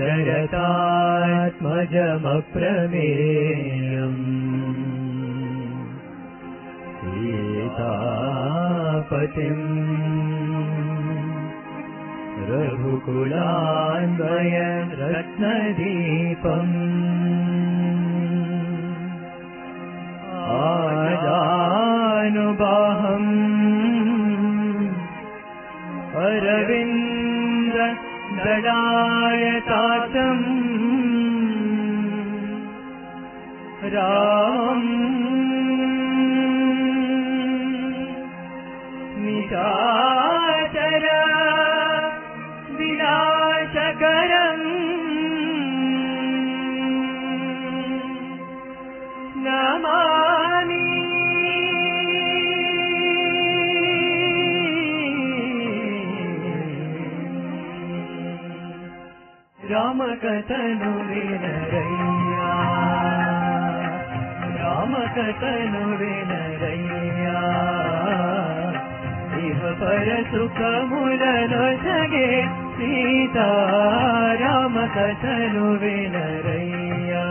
दशरथात्मजमप्रमेयम् सीतापतिम्। रघुकुलान्वय रत्नदीपम्। आजानुबाहम्। अरविन्द रायतातम् राम। రామకథను వినరయ్యా రామకథను వినరయ్యా ఇహ పర సుఖములను సగే సీతా రామకథను వినరయ్యా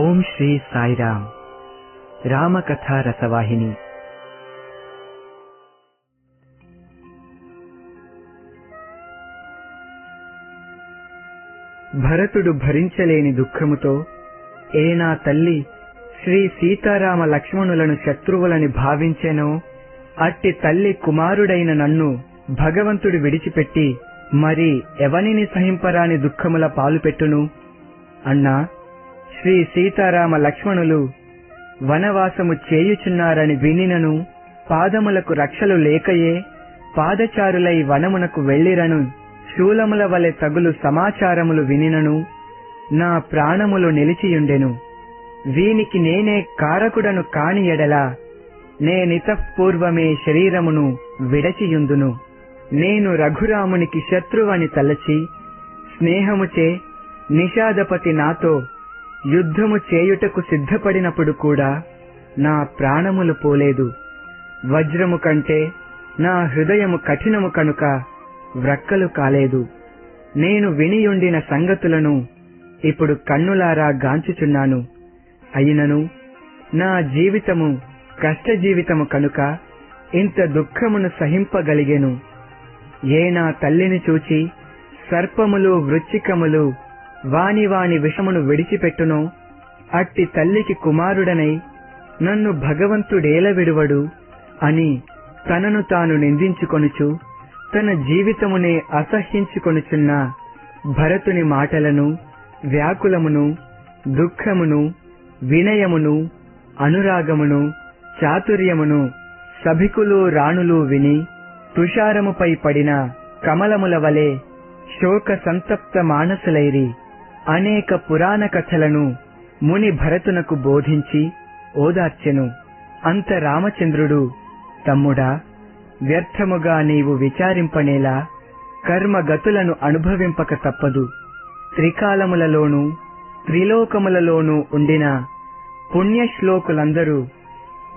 ఓం శ్రీ సాయిరామ్ రామకథ రసవాహిని భరతుడు భరించలేని దుఃఖముతో ఏ నా తల్లి శ్రీ సీతారామ లక్ష్మణులను శత్రువులని భావించెనో అట్టి తల్లి కుమారుడైన నన్ను భగవంతుడు విడిచిపెట్టి మరి ఎవనిని సహింపరాని దుఃఖముల పాలుపెట్టును? అన్నా శ్రీ సీతారామ లక్ష్మణులు వనవాసము చేయుచున్నారని వినినను పాదములకు రక్షలు లేకయే పాదచారులై వనమునకు వెళ్ళిరను. శూలముల వలె తగులు సమాచారములు వినినను నా ప్రాణములు నిలిచియుండెను. వీనికి నేనే కారకుడను కాని ఎడల నేనితపూర్వమే శరీరమును విడచియుందును. నేను రఘురామునికి శత్రువని తలచి స్నేహముచే నిషాదపతి నాతో యుద్ధము చేయుటకు సిద్ధపడినప్పుడు కూడా నా ప్రాణములు పోలేదు. వజ్రము కంటే నా హృదయము కఠినము కనుక వ్రక్కలు కాలేదు. నేను వినియుండిన సంగతులను ఇప్పుడు కన్నులారా గాంచుచున్నాను. అయినను నా జీవితము కష్ట జీవితము కనుక ఇంత దుఃఖమును సహింపగలిగెను. ఏ నా తల్లిని చూచి సర్పములు వృచ్చికములు వాని వాని విషమును విడిచిపెట్టునో అట్టి తల్లికి కుమారుడనై నన్ను భగవంతుడేల విడువడు అని తనను తాను నిందించుకొనుచు తన జీవితమునే అసహ్యించుకొనుచున్న భరతుని మాటలను వ్యాకులమును దుఃఖమును వినయమును అనురాగమును చాతుర్యమును సభికులు రాణులు విని తుషారముపై పడిన కమలముల వలె శోక సంతప్త మానసులైరి అనేక పురాణ కథలను ముని భరతునకు బోధించి ఓదార్చెను. అంత రామచంద్రుడు తమ్ముడా వ్యర్థముగా నీవు విచారింపనేలా కర్మగతులను అనుభవింపక తప్పదు. త్రికాలములలోనూ త్రిలోకములలోనూ ఉండిన పుణ్యశ్లోకులందరూ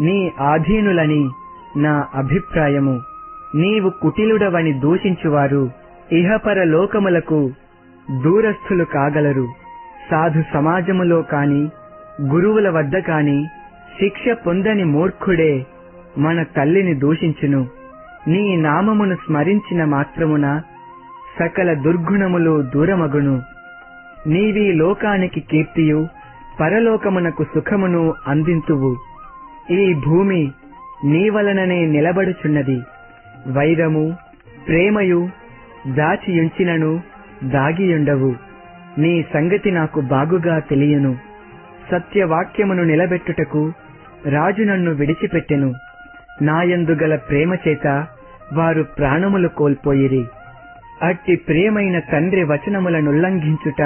నీ ఆధీనులని నా అభిప్రాయము. నీవు కుటిలుడవని దూషించువారు ఇహపర లోకములకు దూరస్థులు కాగలరు. సాధు సమాజములో కాని గురువుల వద్ద కాని శిక్ష పొందని మూర్ఖుడే మన తల్లిని దూషించును. నీ నామమును స్మరించిన మాత్రమున సకల దుర్గుణములు దూరమగును. నీవీ లోకానికి కీర్తియు పరలోకమునకు సుఖమును అందింతువు. ఈ భూమి నీ వలననే నిలబడుచున్నది. వైరము ప్రేమయు దాచియుంచినను దాగియుండవు. నీ సంగతి నాకు బాగుగా తెలియను. సత్యవాక్యమును నిలబెట్టుటకు రాజు నన్ను విడిచిపెట్టెను. నాయందు గల ప్రేమ చేత వారు ప్రాణములు కోల్పోయిరి. అట్టి ప్రేమైన తండ్రి వచనములనుల్లంఘించుట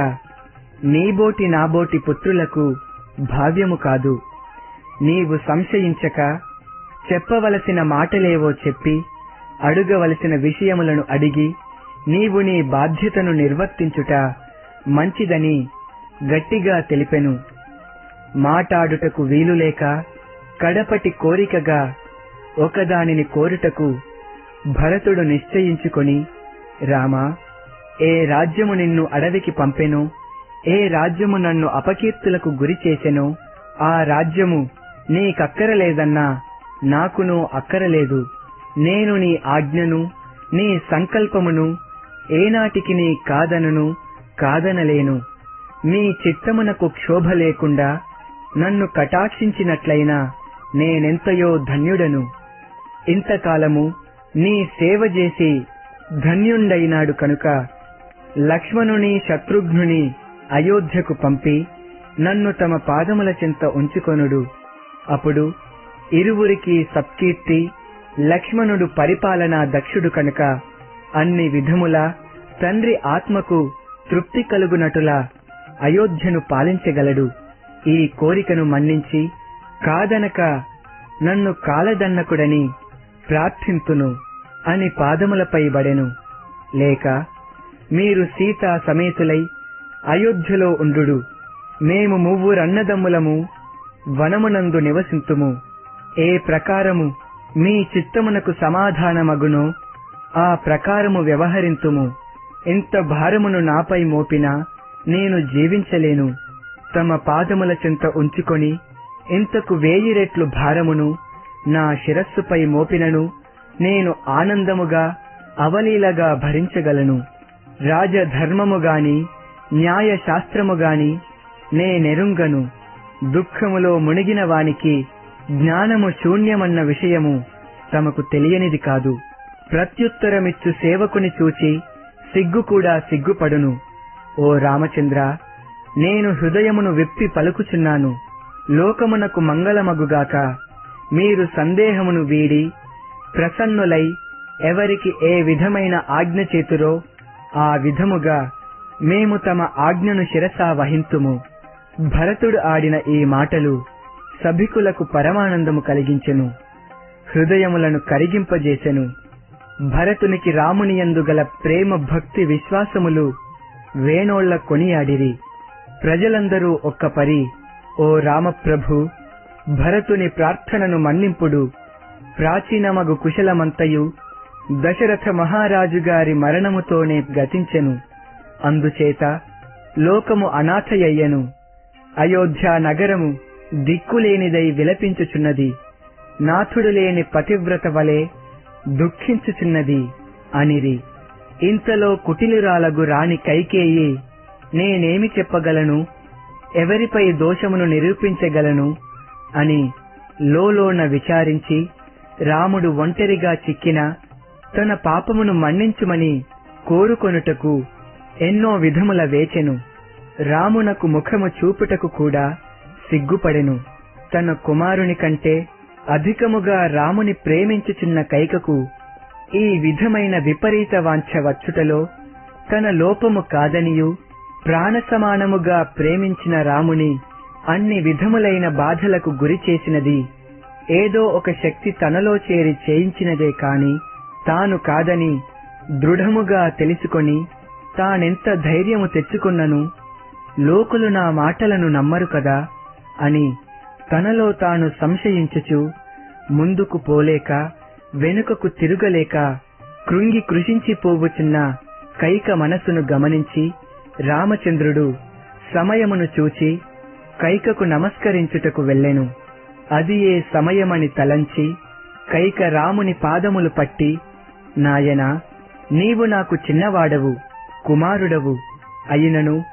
నీబోటి నాబోటి పుత్రులకు భావ్యము కాదు. నీవు సంశయించక చెప్పవలసిన మాటలేవో చెప్పి అడుగవలసిన విషయములను అడిగి నీవు నీ బాధ్యతను నిర్వర్తించుట మంచిదని గట్టిగా తెలిపెను. మాటాడుటకు వీలులేక కడపటి కోరికగా ఒకదానిని కోరుటకు భరతుడు నిశ్చయించుకొని రామా ఏ రాజ్యము నిన్ను అడవికి పంపెనో ఏ రాజ్యము నన్ను అపకీర్తులకు గురి చేసెనో ఆ రాజ్యము నీకక్కరలేదన్నా నాకును అక్కరలేదు. నేను నీ ఆజ్ఞను నీ సంకల్పమును ఏనాటికి నీ కాదనను కాదనలేను. మీ చిత్తమునకు క్షోభ లేకుండా నన్ను కటాక్షించినట్లయినా నేనెంతయో ధన్యుడను. ఇంతకాలము నీ సేవ చేసి ధన్యుండైనాడు కనుక లక్ష్మణుని శత్రుఘ్నుని అయోధ్యకు పంపి నన్ను తమ పాదముల చింత ఉంచుకొనుడు. అప్పుడు ఇరువురికి సత్కీర్తి లక్ష్మణుడు పరిపాలనా దక్షుడు కనుక అన్ని విధముల తండ్రి ఆత్మకు తృప్తి కలుగునటులా అయోధ్యను పాలించగలడు. ఈ కోరికను మన్నించి కాదనక నన్ను కాలదన్నకుడని ప్రార్థింతును అని పాదములపై బడెను. లేక మీరు సీతా సమేతులై అయోధ్యలో ఉండుడు. మేము మువ్వురన్నదమ్ములము వనమునందు నివసింతుము. ఏ ప్రకారము మీ చిత్తమునకు సమాధానమగునో ఆ ప్రకారము వ్యవహరింతుము. ఎంత భారమును నాపై మోపినా నేను జీవించలేను. తమ పాదముల చెంత ఉంచుకొని ఇంతకు వేయి రెట్లు భారమును నా శిరస్సుపై మోపినను నేను ఆనందముగా అవలీలగా భరించగలను. రాజధర్మము గాని న్యాయ గాని నేనెరుంగను దుఃఖములో మునిగిన వానికి జ్ఞానము శూన్యమన్న విషయము తమకు తెలియనిది కాదు. ప్రత్యుత్తరమిచ్చు సేవకుని చూచి సిగ్గు కూడా సిగ్గుపడును. ఓ రామచంద్ర నేను హృదయమును విప్పి పలుకుచున్నాను. లోకమునకు మంగళమగుగాక. మీరు సందేహమును వీడి ప్రసన్నులై ఎవరికి ఏ విధమైన ఆజ్ఞ చేతురో ఆ విధముగా మేము తమ ఆజ్ఞను శిరసా వహింతుము. భరతుడు ఆడిన ఈ మాటలు సభికులకు పరమానందము కలిగించెను. హృదయములను కరిగింపజేసెను. భరతునికి రామునియందు గల ప్రేమ భక్తి విశ్వాసములు వేణోళ్ళ కొనియాడిరి. ప్రజలందరూ ఒక్కపరి ఓ రామప్రభు భరతుని ప్రార్థనను మన్నింపుడు ప్రాచీనమగు కుశలమంతయు దశరథ మహారాజు గారి మరణముతోనే గతించెను. అందుచేత లోకము అనాథయయ్యను. అయోధ్యా నగరము దిక్కులేనిదై విలపించుచున్నది. నాథుడు లేని పతివ్రత వలె దుఃఖించుచున్నది అనిరి. ఇంతలో కుటిలురాలగు రాణి కైకేయి నేనేమి చెప్పగలను? ఎవరిపై దోషమును నిరూపించగలను? అని లోలోన విచారించి రాముడు ఒంటరిగా చిక్కిన తన పాపమును మన్నించుమని కోరుకొనుటకు ఎన్నో విధముల వేచెను. రామునకు ముఖము చూపుటకు కూడా సిగ్గుపడెను. తన కుమారుని కంటే అధికముగా రాముని ప్రేమించుచున్న కైకకు ఈ విధమైన విపరీత వాంఛ వచ్చుటలో తన లోపము కాదనియు ప్రాణసమానముగా ప్రేమించిన రాముని అన్ని విధములైన బాధలకు గురి చేసినది. ఏదో ఒక శక్తి తనలో చేరి చేయించినదే కాని తాను కాదని దృఢముగా తెలుసుకొని తానెంత ధైర్యము తెచ్చుకున్నను లోకులు నా మాటలను నమ్మరు కదా అని తనలో తాను సంశయించుచు ముందుకు పోలేక వెనుకకు తిరుగలేక కృంగి కృషించిపోవుచున్న కైక మనసును గమనించి రామచంద్రుడు సమయమును చూచి కైకకు నమస్కరించుటకు వెళ్ళెను. అది ఏ సమయమని తలంచి కైక రాముని పాదములు పట్టి నాయనా నీవు నాకు చిన్నవాడవు కుమారుడవు అయినను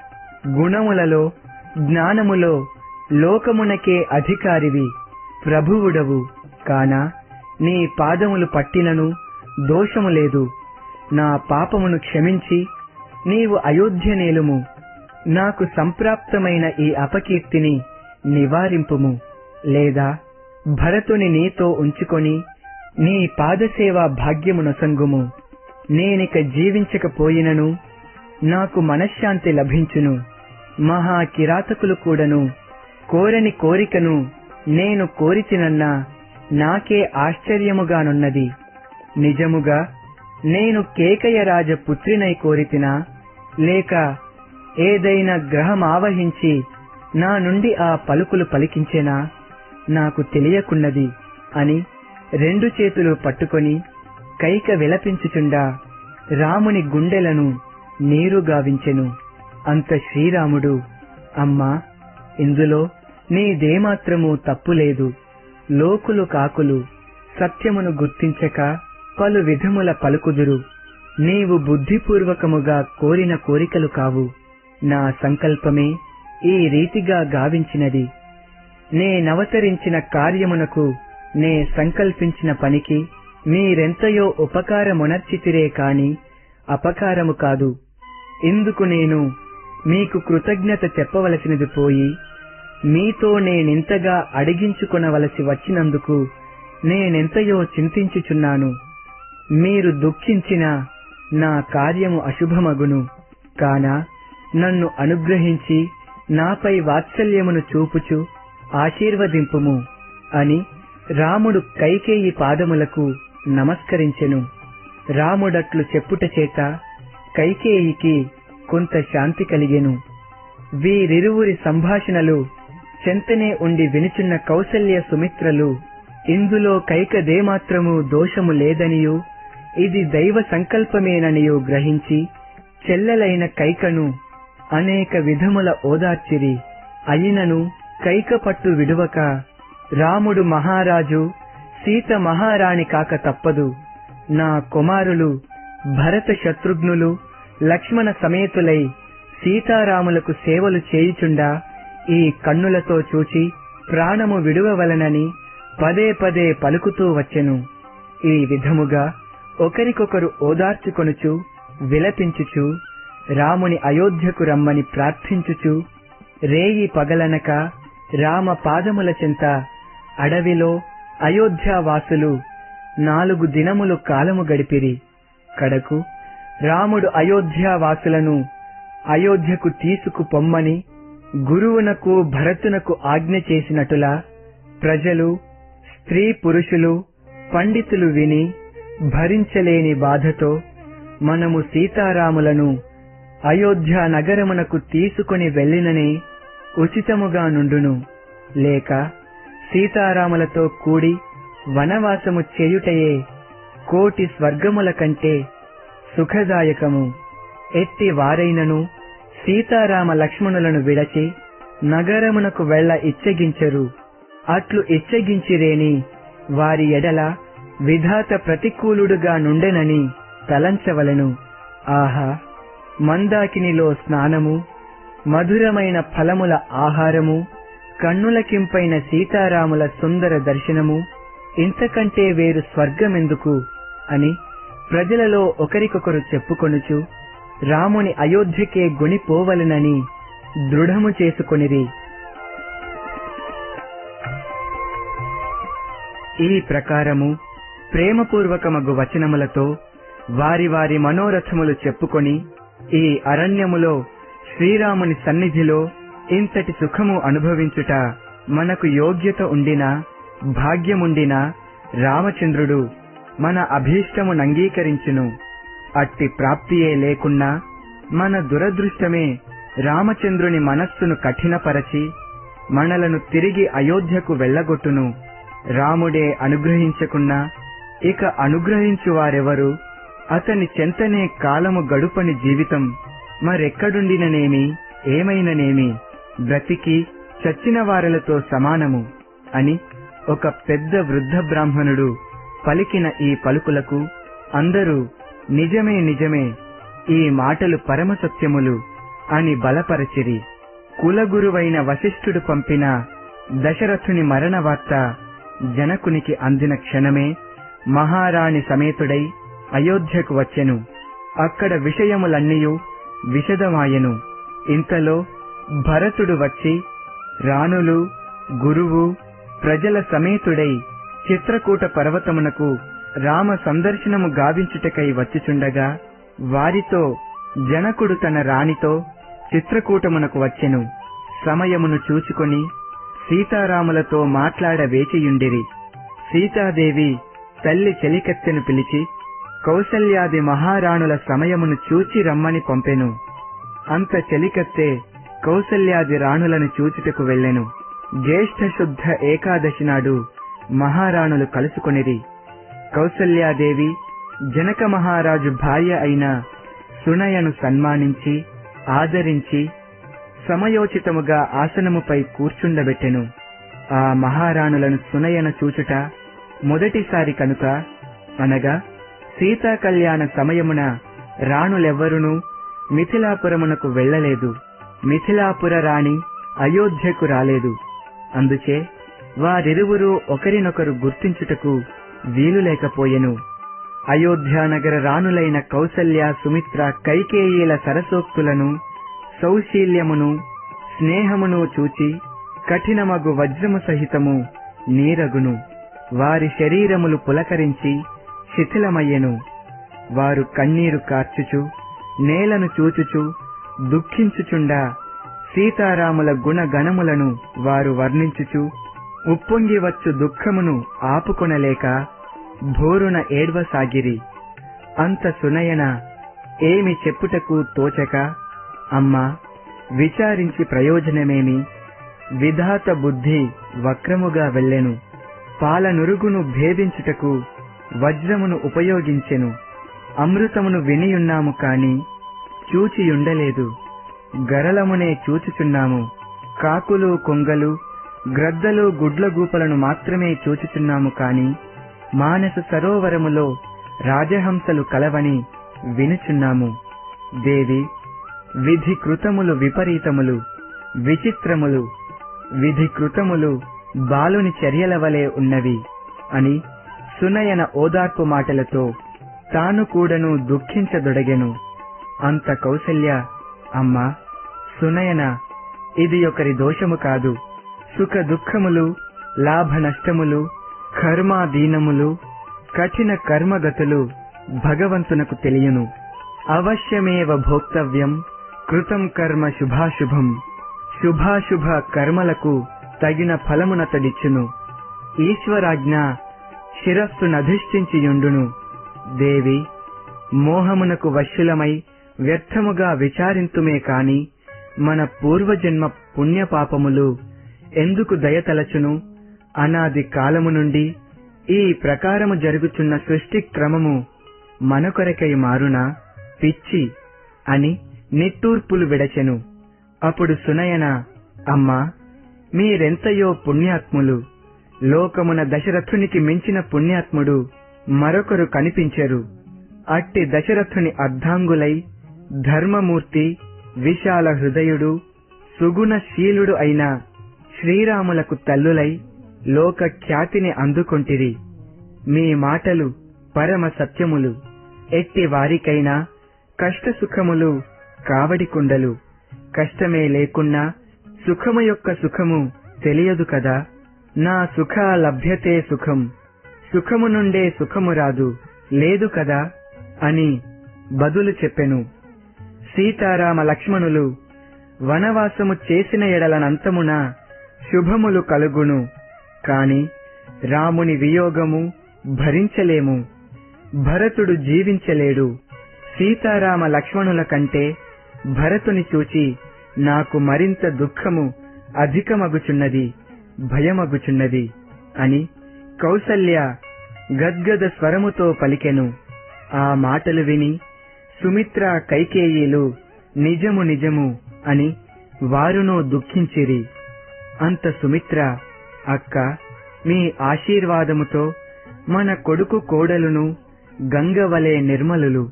గుణములలో జ్ఞానములో లోకమునకే అధికారివి ప్రభువుడవు. కాన నీ పాదములు పట్టినను దోషము లేదు. నా పాపమును క్షమించి నీవు అయోధ్య నేలుము. నాకు సంప్రాప్తమైన ఈ అపకీర్తిని నివారింపుము లేదా భరతుని నీతో ఉంచుకొని నీ పాదసేవా భాగ్యమునొసంగుము నేనిక జీవించకపోయినను నాకు మనశ్శాంతి లభించును. మహా కిరాతకులు కూడను కోరని కోరికను నేను కోరితినన్నా నాకే ఆశ్చర్యముగానున్నది. నిజముగా నేను కేకయరాజ పుత్రినై కోరితినా లేక ఏదైనా గ్రహం ఆవహించి నా నుండి ఆ పలుకులు పలికించేనా? నాకు తెలియకున్నది అని రెండు చేతులు పట్టుకొని కైక విలపించుచుండా రాముని గుండెలను నీరుగావించెను అంత శ్రీరాముడు అమ్మా ఇందులో నీదేమాత్రము తప్పులేదు. లోకులు కాకులు సత్యమును గుర్తించక పలు విధముల పలుకుదురు. నీవు బుద్ధిపూర్వకముగా కోరిన కోరికలు కావు. నా సంకల్పమే ఈ రీతిగా గావించినది. నేనవతరించిన కార్యమునకు నే సంకల్పించిన పనికి మీరెంతయో ఉపకారమునర్చితిరే కాని అపకారము కాదు. ఇందుకు నేను మీకు కృతజ్ఞత చెప్పవలసినది పోయి మీతో నేనింతగా అడిగించుకొనవలసి వచ్చినందుకు నేనెంతయో చింతించుచున్నాను. మీరు దుఃఖించిన నా కార్యము అశుభమగును. కాన నన్ను అనుగ్రహించి నాపై వాత్సల్యమును చూపుచు ఆశీర్వదింపుము అని రాముడు కైకేయి పాదములకు నమస్కరించెను. రాముడట్లు చెప్పుట చేత కైకేయికి కొంత శాంతి కలిగెను. వీరిరువురి సంభాషణలు చెంతనే ఉండి వినుచున్న కౌసల్య సుమిత్రలు ఇందులో కైకదేమాత్రము దోషము లేదనియూ ఇది దైవ సంకల్పమేననియూ గ్రహించి చెల్లెలైన కైకను అనేక విధముల ఓదార్చిరి. అయినను కైకపట్టు విడువక రాముడు మహారాజు సీత మహారాణి కాక తప్పదు. నా కుమారులు భరత శత్రుఘ్నులు లక్ష్మణ సమేతులై సీతారాములకు సేవలు చేయుచుండా ఈ కన్నులతో చూచి ప్రాణము విడువవలనని పదే పదే పలుకుతూ వచ్చెను. ఈ విధముగా ఒకరికొకరు ఓదార్చుకొనుచు విలపించుచు రాముని అయోధ్యకు రమ్మని ప్రార్థించుచు రేయి పగలనక రామ పాదముల చెంత అడవిలో అయోధ్యావాసులు నాలుగు దినములు కాలము గడిపిరి. కడకు రాముడు అయోధ్యావాసులను అయోధ్యకు తీసుకు పొమ్మని గురువునకు భరతునకు ఆజ్ఞ చేసినటులా ప్రజలు స్త్రీ పురుషులు పండితులు విని భరించలేని బాధతో మనము సీతారాములను అయోధ్య నగరమునకు తీసుకొని వెళ్ళిననే ఉచితముగా నుండును. లేక సీతారాములతో కూడి వనవాసము చేయుటయే కోటి స్వర్గముల కంటే సుఖదాయకము. ఎట్టి వారైనను సీతారామ లక్ష్మణులను విడచి నగరమునకు వెళ్ళ ఇచ్చగించరు. అట్లు ఇచ్చగించిరేని వారి ఎడల విధాత ప్రతికూలుడుగా నుండెనని తలంచవలెను. ఆహా! మందాకినిలో స్నానము మధురమైన ఫలముల ఆహారము కన్నులకింపైన సీతారాముల సుందర దర్శనము ఇంతకంటే వేరు స్వర్గమెందుకు అని ప్రజలలో ఒకరికొకరు చెప్పుకొనుచు రాముని అయోధ్యకే గుణిపోవలనని దృఢము చేసుకొనిరి. ఈ ప్రకారము ప్రేమపూర్వకమగు వచనములతో వారి వారి మనోరథములు చెప్పుకొని ఈ అరణ్యములో శ్రీరాముని సన్నిధిలో ఇంతటి సుఖము అనుభవించుట మనకు యోగ్యత ఉండినా భాగ్యముండినా రామచంద్రుడు మన అభీష్టము అంగీకరించును. అట్టి ప్రాప్తియే లేకున్నా మన దురదృష్టమే రామచంద్రుని మనస్సును కఠినపరచి మనలను తిరిగి అయోధ్యకు వెళ్ళగొట్టును. రాముడే అనుగ్రహించకున్నా ఇక అనుగ్రహించు వారెవరు అతని చెంతనే కాలము గడుపని జీవితం. మరెక్కడుండిననేమి? ఏమైననేమి? బ్రతికి చచ్చిన వారలతో సమానము అని ఒక పెద్ద వృద్ధ బ్రాహ్మణుడు పలికిన ఈ పలుకులకు అందరూ నిజమే నిజమే ఈ మాటలు పరమ సత్యములు అని బలపరచిరి. కులగురువైన వశిష్ఠుడు పంపిన దశరథుని మరణ వార్త జనకునికి అందిన క్షణమే మహారాణి సమేతుడై అయోధ్యకు వచ్చెను. అక్కడ విషయములన్నీయు విశదమాయెను. ఇంతలో భరతుడు వచ్చి రాణులు గురువు ప్రజల సమేతుడై చిత్రకూట పర్వతమునకు రామ సందర్శనము గావించుటకై వచ్చిచుండగా వారితో జనకుడు తన రాణితో చిత్రకూటమునకు వచ్చెను. సమయమును చూచుకొని సీతారాములతో మాట్లాడ వేచియుండిరి సీతాదేవి తల్లి చెలికత్తెను పిలిచి కౌసల్యాది మహారాణుల సమయమును చూచి రమ్మని పంపెను. అంత చెలికత్తే కౌసల్యాది రాణులను చూచుటకు వెళ్ళెను. జ్యేష్ఠ శుద్ధ ఏకాదశి నాడు మహారాణులు కలుసుకొనిరి. కౌసల్యాదేవి జనక మహారాజు భార్య అయిన సునయను సన్మానించి ఆదరించి సమయోచితముగా ఆసనముపై కూర్చుండబెట్టెను. ఆ మహారాణులను సునయన చూచుట మొదటిసారి కనుక అనగా సీతా కళ్యాణ సమయమున రాణులెవ్వరునూ మిథిలాపురమునకు వెళ్ళలేదు. మిథిలాపుర రాణి అయోధ్యకు రాలేదు. అందుచే వారిరువురు ఒకరినొకరు గుర్తించుటకు వీలు లేకపోయెను అయోధ్యానగర రాణులైన కౌసల్య సుమిత్ర కైకేయీల సరసోక్తులను సౌశీల్యమును స్నేహమును చూచి కఠినమగు వజ్రము సహితము నీరగును. వారి శరీరములు పులకరించి శిథిలమయ్యెను. వారు కన్నీరు కార్చుచు నేలను చూచుచు దుఃఖించుచుండా సీతారాముల గుణగణములను వారు వర్ణించుచు ఉప్పొంగివచ్చు దుఃఖమును ఆపుకొనలేక భోరున ఏడ్వసాగిరి. అంత సునయన ఏమి చెప్పుటకు తోచక అమ్మా విచారించి ప్రయోజనమేమి? విధాత బుద్ధి వక్రముగా వెళ్ళెను. పాలనురుగును భేదించుటకు వజ్రమును ఉపయోగించెను. అమృతమును వినియున్నాము కాని చూచియుండలేదు. గరలమునే చూచుచున్నాము. కాకులు కొంగలు గ్రద్దలు గుడ్లగూపలను మాత్రమే చూచుచున్నాము కాని మానస సరోవరములో రాజహంసలు కలవని వినుచున్నాము. దేవి విధి కృతములు విపరీతములు విచిత్రములు విధి కృతములు బాలుని చర్యల వలె ఉన్నవి అని సునయన ఓదార్పు మాటలతో తాను కూడను దుఃఖించదొడగెను. అంత కౌసల్య అమ్మా సునయన ఇది ఒకరి దోషము కాదు. సుఖ దుఃఖములు లాభ నష్టములు కర్మాధీనములు కఠిన కర్మగతులు భగవంతునకు తెలియను. అవశ్యమేవ భోక్తవ్యం కృతం కర్మ శుభాశుభం. శుభాశుభ కర్మలకు తగిన ఫలమునతడిచ్చును. ఈశ్వరాజ్ఞ శిరస్సునధిష్ఠించియుండును దేవి మోహమునకు వశులమై వ్యర్థముగా విచారింతుమే కాని మన పూర్వజన్మ పుణ్యపాపములు ఎందుకు దయతలచును? అనాది కాలము నుండి ఈ ప్రకారము జరుగుచున్న సృష్టి క్రమము మనకొరకై మారునా? పిచ్చి! అని నిట్టూర్పులు విడచెను. అప్పుడు సునయన అమ్మా మీరెంతయో పుణ్యాత్ములు. లోకమున దశరథునికి మించిన పుణ్యాత్ముడు మరొకరు కనిపించరు. అట్టి దశరథుని అర్ధాంగులై ధర్మమూర్తి విశాల హృదయుడు సుగుణశీలుడు అయిన శ్రీరాములకు తల్లులై లోక ఖ్యాతిని అందుకొంటిరి. మీ మాటలు పరమ సత్యములు. ఎట్టి వారికైనా కష్ట సుఖములు కావడి కుండలు. కష్టమే లేకున్నా సుఖము యొక్క సుఖము తెలియదు కదా? నా సుఖ లభ్యతే సుఖం. సుఖము నుండే సుఖము రాదు. లేదు కదా? అని బదులు చెప్పెను. సీతారామ లక్ష్మణులు వనవాసము చేసిన ఎడలనంతమున శుభములు కలుగును. కాని రాముని వియోగము భరించలేము. భరతుడు జీవించలేడు. సీతారామ లక్ష్మణుల కంటే భరతుని చూచి నాకు మరింత దుఃఖము అధికమగుచున్నది. భయమగుచున్నది అని కౌసల్య గద్గద స్వరముతో పలికెను. ఆ మాటలు విని సుమిత్ర కైకేయీలు నిజము నిజము అని వారునో దుఃఖించిరి. అంత సుమిత్ర అక్క మీ ఆశీర్వాదముతో మన కొడుకు కోడలును గంగవలే నిర్మలులు.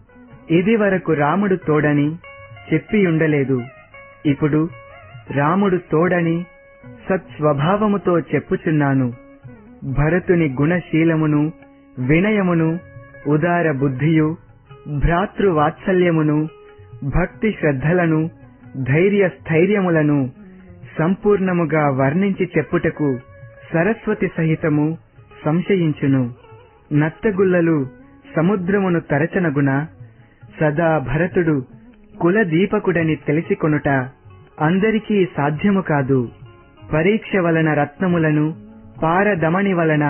ఇదివరకు రాముడు తోడని చెప్పియుండలేదు. ఇప్పుడు రాముడు తోడని సత్స్వభావముతో చెప్పుచున్నాను. భరతుని గుణశీలమును వినయమును ఉదార బుద్ధియు భ్రాతృవాత్సల్యమును భక్తి శ్రద్ధలను ధైర్య స్థైర్యములను సంపూర్ణముగా వర్ణించి చెప్పుటకు సరస్వతి సహితము సంశయించును. నత్తగుల్లలు సముద్రమును తరచనగున సదా భరతుడు కులదీపకుడని తెలిసికొనుట అందరికీ సాధ్యము కాదు. పరీక్ష వలన రత్నములను పారదమని వలన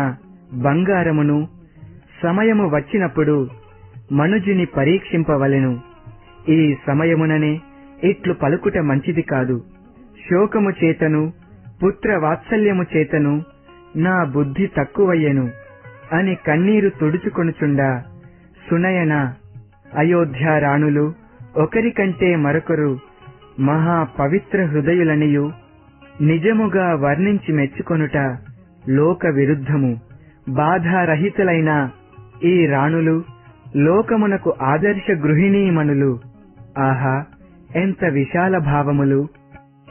బంగారమును సమయము వచ్చినప్పుడు మనుజుని పరీక్షింపవలెను. ఈ సమయముననే ఇట్లు పలుకుట మంచిది కాదు. శోకము చేతను పుత్ర వాత్సల్యము చేతను నా బుద్ధి తక్కువయ్యెను అని కన్నీరు తుడుచుకొనుచుండా సునయన అయోధ్య రాణులు ఒకరికంటే మరొకరు మహా పవిత్ర హృదయులనియు నిజముగా వర్ణించి మెచ్చుకొనుట లోక విరుద్ధము బాధారహితులైన ఈ రాణులు లోకమునకు ఆదర్శ గృహిణీమణులు. ఆహా ఎంత విశాల భావములు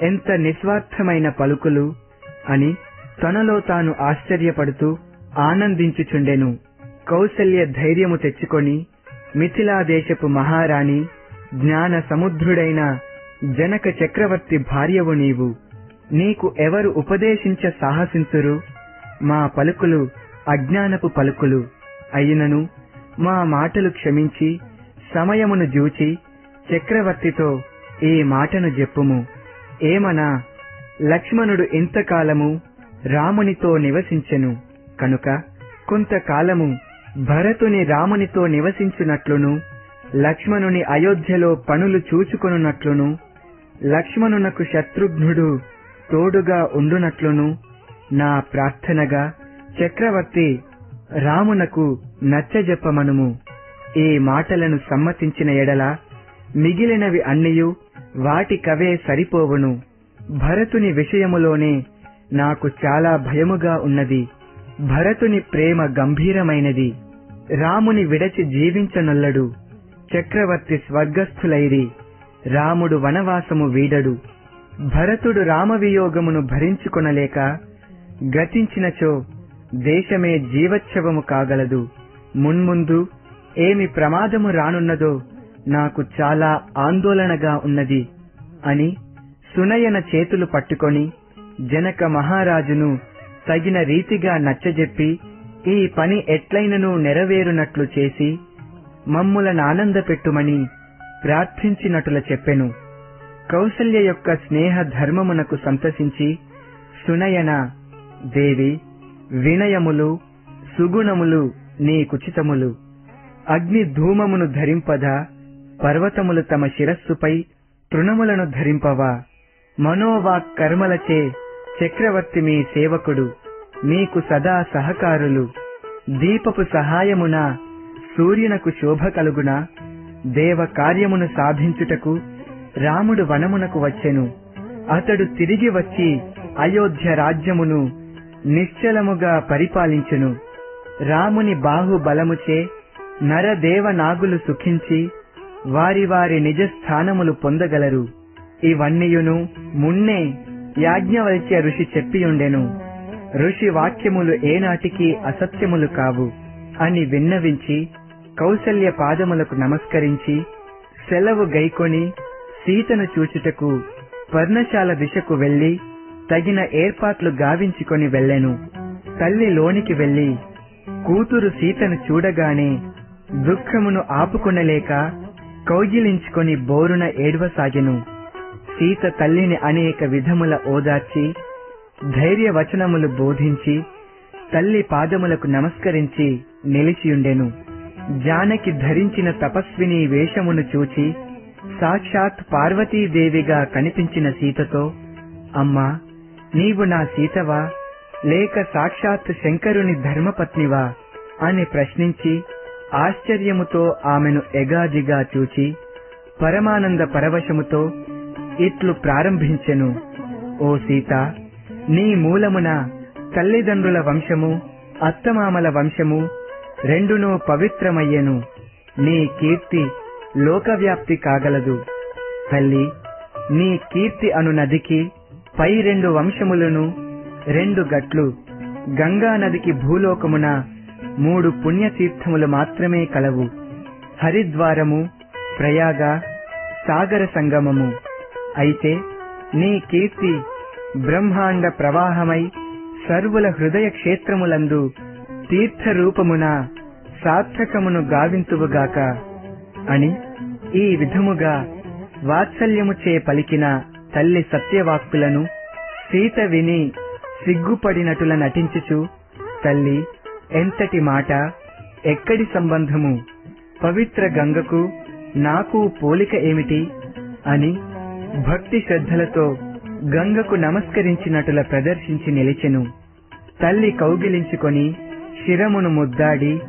ఎంత నిస్వార్థమైన పలుకులు అని తనలో తాను ఆశ్చర్యపడుతూ ఆనందించుచుండెను. కౌశల్య ధైర్యము తెచ్చుకొని మిథిలాదేశపు మహారాణి జ్ఞాన సముద్రుడైన జనక చక్రవర్తి భార్యవు నీవు. నీకు ఎవరు ఉపదేశించ సాహసింతురు? మా పలుకులు అజ్ఞానపు పలుకులు అయినను మా మాటలు క్షమించి సమయమును జూచి చక్రవర్తితో ఈ మాటను చెప్పుము ఏమనా లక్ష్మణుడు ఇంతకాలము రామునితో నివసించెను కనుక కొంతకాలము భరతుని రామునితో నివసించునట్లును లక్ష్మణుని అయోధ్యలో పనులు చూచుకొనున్నట్లును లక్ష్మణునకు శత్రుఘ్నుడు తోడుగా ఉండునట్లును నా ప్రార్థనగా చక్రవర్తి రామునకు నచ్చజెప్పమనుము. ఈ మాటలను సమ్మతించిన ఎడల మిగిలినవి అన్నియు వాటికవే సరిపోవును. భరతుని విషయములోనే నాకు చాలా భయముగా ఉన్నది. భరతుని ప్రేమ గంభీరమైనది. రాముని విడచి జీవించనొల్లడు. చక్రవర్తి స్వర్గస్థులైరి. రాముడు వనవాసము వీడడు. భరతుడు రామవియోగమును భరించుకొనలేక గతించినచో దేశమే జీవచ్ఛవము కాగలదు. మున్ముందు ఏమి ప్రమాదము రానున్నదో నాకు చాలా ఆందోళనగా ఉన్నది అని సునయన చేతులు పట్టుకొని జనక మహారాజును తగిన రీతిగా నచ్చజెప్పి ఈ పని ఎట్లైనను నెరవేరునట్లు చేసి మమ్ములను ఆనందపెట్టుమని ప్రార్థించినట్లు చెప్పెను. కౌసల్య యొక్క స్నేహ ధర్మమునకు సంతసించి సునయన దేవి వినయములు సుగుణములు నీ కుచితములు. అగ్ని ధూమమును ధరింపదా పర్వతములు తమ శిరస్సుపై తృణములను ధరింపవా. మనోవాక్ కర్మలచే చక్రవర్తి మీ సేవకుడు మీకు సదా సహకారులు. దీపపు సహాయమున సూర్యునకు శోభ కలుగున. దేవ కార్యమును సాధించుటకు రాముడు వనమునకు వచ్చెను. అతడు తిరిగి వచ్చి అయోధ్య రాజ్యమును నిశ్చలముగా పరిపాలించును. రాముని బాహుబలముచే నరదేవ నాగులు సుఖించి వారి వారి నిజ స్థానములు పొందగలరు. ఇవన్నీయును మున్నే యాజ్ఞవల్క్య ఋషి చెప్పియుండెను. ఋషి వాక్యములు ఏనాటికి అసత్యములు కావు అని విన్నవించి కౌసల్య పాదములకు నమస్కరించి సెలవు గైకొని సీతను చూచుటకు పర్ణశాల దిశకు వెళ్ళి తగిన ఏర్పాట్లు గావించుకొని వెళ్ళెను. తల్లి లోనికి వెళ్ళి కూతురు సీతను చూడగానే దుఃఖమును ఆపుకొనలేక కౌగిలించుకొని బోరున ఏడవసాగెను. సీత తల్లిని అనేక విధముల ఓదార్చి ధైర్యవచనములు బోధించి తల్లి పాదములకు నమస్కరించి నిలిచియుండెను. జానకి ధరించిన తపస్విని వేషమును చూచి సాక్షాత్ పార్వతీదేవిగా కనిపించిన సీతతో అమ్మా నీవు నా సీతవా? లేక సాక్షాత్ శంకరుని ధర్మపత్నివా? అని ప్రశ్నించి ఆశ్చర్యముతో ఆమెను ఎగాజిగా చూచి పరమానంద పరవశముతో ఇట్లు ప్రారంభించెను. ఓ సీత నీ మూలమున తల్లిదండ్రుల వంశము అత్తమామల వంశము రెండునూ పవిత్రమయ్యెను. నీ కీర్తి లోకవ్యాప్తి కాగలదు. తల్లి నీ కీర్తి అను నదికి పై రెండు వంశములను రెండు గట్లు గంగా నదికి భూలోకమున మూడు పుణ్యతీర్థములు మాత్రమే కలవు. హరిద్వారము ప్రయాగ సాగర సంగమము. అయితే నీ కీర్తి బ్రహ్మాండ ప్రవాహమై సర్వుల హృదయ క్షేత్రములందు తీర్థ రూపమున సార్థకమును గావింతువుగాక. అని ఈ విధముగా వాత్సల్యముచే పలికిన తల్లి సత్యవాక్కులను సీత విని సిగ్గుపడినటుల నటించుచు తల్లి ఎంతటి మాట ఎక్కడి సంబంధము పవిత్ర గంగకు నాకు పోలిక ఏమిటి? అని భక్తి శ్రద్ధలతో గంగకు నమస్కరించినటుల ప్రదర్శించి నిలిచెను. తల్లి కౌగిలించుకొని శిరమును ముద్దాడి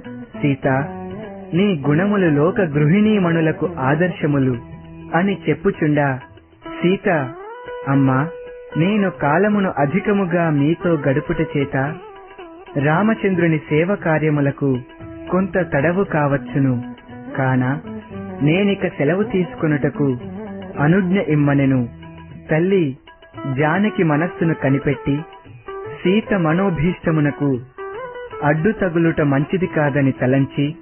సీత నీ గుణములు లోక గృహిణీమణులకు ఆదర్శములు అని చెప్పుచుండా. సీత అమ్మా నేను కాలమును అధికముగా మీతో గడుపుట చేత రామచంద్రుని సేవ కార్యములకు కొంత తడవు కావచ్చును. కాన నేనిక సెలవు తీసుకొనుటకు అనుజ్ఞ ఇమ్మనెను. తల్లి జానకి మనస్సును కనిపెట్టి సీత మనోభీష్టమునకు అడ్డు తగులుట మంచిది కాదని తలంచి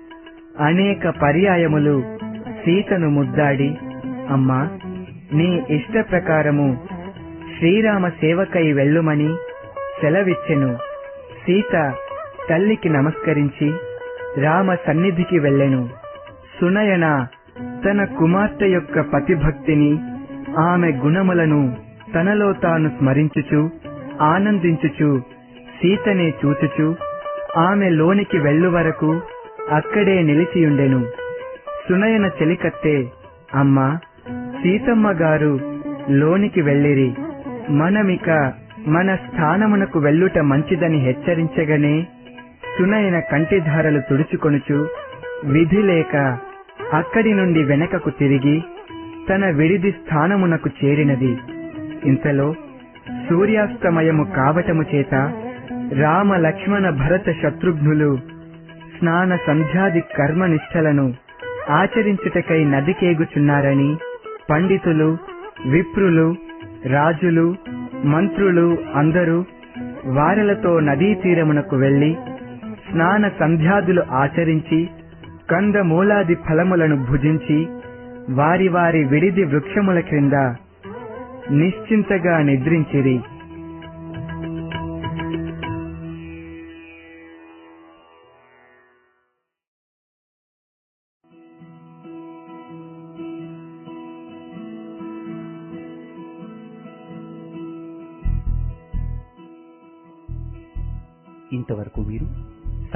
అనేక పర్యాయములు సీతను ముద్దాడి అమ్మా నీ ఇష్ట ప్రకారము శ్రీరామ సేవకై వెళ్ళుమని సెలవిచ్చెను. సీత తల్లికి నమస్కరించి రామ సన్నిధికి వెళ్ళెను. సునయన తన కుమార్తె యొక్క పతిభక్తిని ఆమె గుణములను తనలో తాను స్మరించుచు ఆనందించుచు సీతనే చూచుచు ఆమె లోనికి వెళ్ళు వరకు అక్కడే నిలిచియుండెను. సునయన చెలికత్తే అమ్మా సీతమ్మ గారు లోనికి వెళ్ళిరి. మనమిక మన స్థానమునకు వెళ్ళుట మంచిదని హెచ్చరించగనే. సునయన కంటిధారలు తుడుచుకొనుచు విధి లేక అక్కడి నుండి వెనకకు తిరిగి తన విడిది స్థానమునకు చేరినది. ఇంతలో సూర్యాస్తమయము కావటము చేత రామ లక్ష్మణ భరత శత్రుఘ్నులు స్నాన సంధ్యాది కర్మనిష్టలను ఆచరించుటకై నదికేగుచున్నారని పండితులు విప్రులు రాజులు మంత్రులు అందరూ వారలతో నదీ తీరమునకు వెళ్ళి స్నాన సంధ్యాదులు ఆచరించి కందమూలాది ఫలములను భుజించి వారి వారి విడిది వృక్షముల క్రింద నిశ్చింతగా నిద్రించిరి.